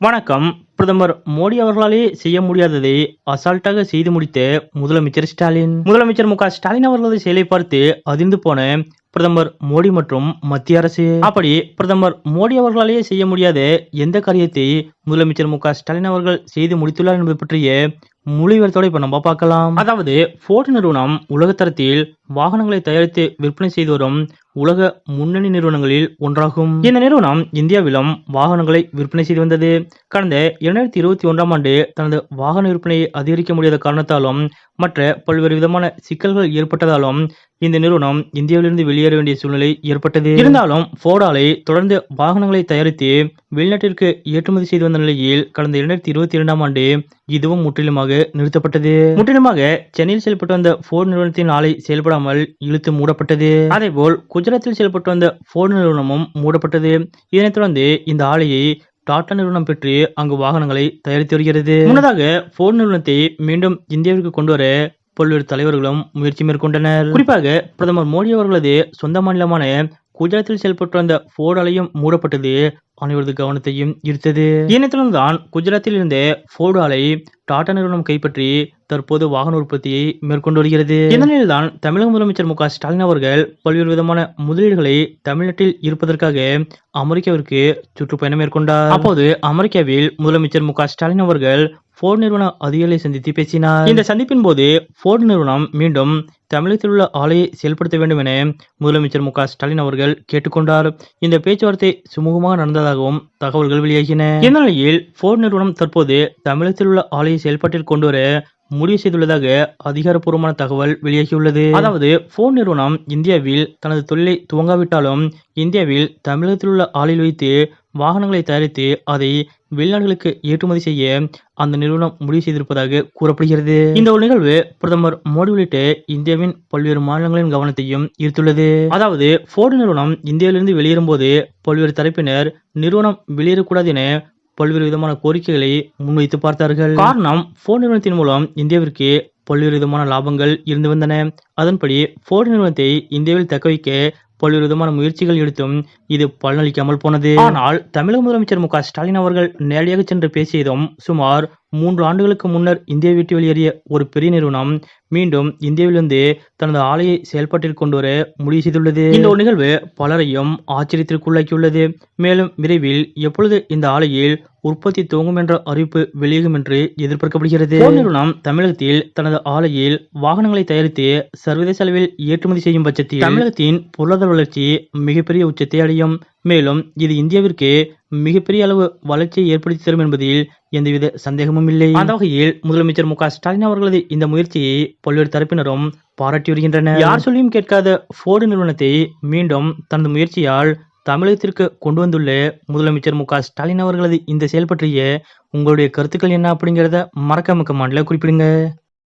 வணக்கம். பிரதமர் மோடி அவர்களாலே செய்ய முடியாததை அசால்ட்டாக செய்து முடித்த முதலமைச்சர் ஸ்டாலின். முதலமைச்சர் மு ஸ்டாலின் அவர்களது செயலை பார்த்து அதிர்ந்து போன பிரதமர் மோடி மற்றும் மத்திய அரசு. அப்படி பிரதமர் மோடி அவர்களாலே செய்ய முடியாத எந்த காரியத்தை முதலமைச்சர் மு ஸ்டாலின் அவர்கள் செய்து முடித்துள்ளார் என்பது பற்றிய மொழிவரத்தோட இப்ப நம்ம பார்க்கலாம். அதாவது போர்ட் நிறுவனம் உலகத்தரத்தில் வாகனங்களை தயாரித்து விற்பனை செய்து வரும் உலக முன்னணி நிறுவனங்களில் ஒன்றாகும். இந்த நிறுவனம் இந்தியாவிலும் வாகனங்களை விற்பனை செய்து வந்தது. கடந்த இரண்டாயிரத்தி இருபத்தி ஒன்றாம் ஆண்டு தனது வாகன விற்பனையை அதிகரிக்க முடியாத காரணத்தாலும் மற்ற பல்வேறு விதமான சிக்கல்கள் ஏற்பட்டதாலும் இந்த நிறுவனம் இந்தியாவிலிருந்து வெளியேற வேண்டிய சூழ்நிலை ஏற்பட்டது. இருந்தாலும் போர்டாலை தொடர்ந்து வாகனங்களை தயாரித்து வெளிநாட்டிற்கு ஏற்றுமதி செய்து வந்த நிலையில் கடந்த இரண்டாயிரத்தி இருபத்தி இரண்டாம் ஆண்டு இதுவும் முற்றிலுமாக நிறுத்தப்பட்டது. முற்றிலுமாக சென்னையில் செயல்பட்டு வந்த போர்டு நிறுவனத்தின் ஆலை செயல்படாமல் இழுத்து மூடப்பட்டது. அதேபோல் குஜராத்தில் செயல்பட்டு வந்த ஃபோர்டு நிறுவனமும் மூடப்பட்டது. இதனைத் தொடர்ந்து இந்த ஆலையை டாடா நிறுவனம் பெற்று அங்கு வாகனங்களை தயாரித்து வருகிறது. முன்னதாக ஃபோர்டு நிறுவனத்தை மீண்டும் இந்தியாவிற்கு கொண்டு வர பல்வேறு தலைவர்களும் முயற்சி மேற்கொண்டனர். குறிப்பாக பிரதமர் மோடி அவர்களது சொந்த மாநிலமான குஜராத்தில் செயல்பட்டு வந்த போர்டு ஆலையும் மூடப்பட்டது. அனைவரது கவனத்தையும் ஈர்த்தது. இதனைத் தான் குஜராத்தில் இருந்த போர்டு ஆலை டாடா நிறுவனம் கைப்பற்றி தற்போது வாகன உற்பத்தியை மேற்கொண்டு வருகிறது. இந்த நிலையில்தான் தமிழக முதலமைச்சர் மு க ஸ்டாலின் அவர்கள் பல்வேறு விதமான முதலீடுகளை தமிழ்நாட்டில் இருப்பதற்காக அமெரிக்காவிற்கு சுற்றுப்பயணம் மேற்கொண்டார். அப்போது அமெரிக்காவில் முதலமைச்சர் மு க ஸ்டாலின் அவர்கள் போர்டு நிறுவன அதிகாரிகளை சந்தித்து பேசினார். இந்த சந்திப்பின் போது போர்டு நிறுவனம் மீண்டும் தமிழகத்தில் உள்ள ஆலையை செயல்படுத்த வேண்டும் என முதலமைச்சர் மு ஸ்டாலின் அவர்கள் கேட்டுக்கொண்டார். இந்த பேச்சுவார்த்தை சுமூகமாக நடந்ததாகவும் தகவல்கள் வெளியாகின. இந்நிலையில் நிலையில் நிறுவனம் தற்போது தமிழகத்தில் உள்ள ஆலையை செயல்பாட்டில் கொண்டு வர முடிவு செய்துள்ளதாக அதிகாரப்பூர்வமான தகவல் வெளியாகியுள்ளது. அதாவது போன் நிறுவனம் இந்தியாவில் தனது தொழிலை துவங்காவிட்டாலும் இந்தியாவில் தமிழகத்தில் உள்ள ஆலையில் வைத்து வாகனங்களை தயாரித்து அதை வெளிநாடுகளுக்கு ஏற்றுமதி செய்ய அந்த நிறுவனம் முடிவு செய்திருப்பதாக கூறப்படுகிறது. இந்த ஒரு நிகழ்வு பிரதமர் மோடி உள்ளிட்ட இந்தியாவின் பல்வேறு மாநிலங்களின் கவனத்தையும் ஈர்த்துள்ளது. அதாவது போர்டு நிறுவனம் இந்தியாவிலிருந்து வெளியேறும் போது பல்வேறு தரப்பினர் நிறுவனம் வெளியேறக்கூடாது என பல்வேறு விதமான கோரிக்கைகளை முன்வைத்து பார்த்தார்கள். காரணம் போர்டு நிறுவனத்தின் மூலம் இந்தியாவிற்கு பல்வேறு விதமான லாபங்கள் இருந்து வந்தன. அதன்படி போர்டு நிறுவனத்தை இந்தியாவில் தக்க வைக்க பல்வேறு விதமான முயற்சிகள் எடுத்தும் இது பலனளிக்காமல் போனது. ஆனால் தமிழக முதலமைச்சர் மு க ஸ்டாலின் அவர்கள் நேரடியாக சென்று பேசியதும் சுமார் மூன்று ஆண்டுகளுக்கு முன்னர் இந்தியா விட்டு வெளியேறிய ஒரு பெரிய நிறுவனம் மீண்டும் இந்தியாவிலிருந்து தனது ஆலையை செயல்பாட்டில் கொண்டு வர முடிவு செய்துள்ளது. இந்த ஒரு நிகழ்வு பலரையும் ஆச்சரியத்திற்குள்ளாக்கியுள்ளது. மேலும் விரைவில் எப்பொழுது இந்த ஆலையில் உற்பத்தி துவங்கும் என்ற அறிவிப்பு வெளியாகும் என்று எதிர்பார்க்கப்படுகிறது. நிறுவனம் தமிழகத்தில் தனது ஆலையில் வாகனங்களை தயாரித்து சர்வதேச அளவில் ஏற்றுமதி செய்யும் பட்சத்தில் தமிழகத்தின் பொருளாதார வளர்ச்சி மிகப்பெரிய உச்சத்தை அடையும். மேலும் இது இந்தியாவிற்கு மிகப்பெரிய அளவு வளர்ச்சியை ஏற்படுத்தி தரும் என்பதில் எந்தவித சந்தேகமும் இல்லை. அந்த வகையில் முதலமைச்சர் மு க ஸ்டாலின் அவர்களது இந்த முயற்சியை பல்வேறு தரப்பினரும் பாராட்டி வருகின்றனர். யார் சொல்லியும் கேட்காத போர்டு நிறுவனத்தை மீண்டும் தனது முயற்சியால் தமிழகத்திற்கு கொண்டு வந்துள்ள முதலமைச்சர் மு க ஸ்டாலின் அவர்களது இந்த செயல் பற்றிய உங்களுடைய கருத்துக்கள் என்ன அப்படிங்கிறத மறக்காம கமெண்ட்ல குறிப்பிடுங்க.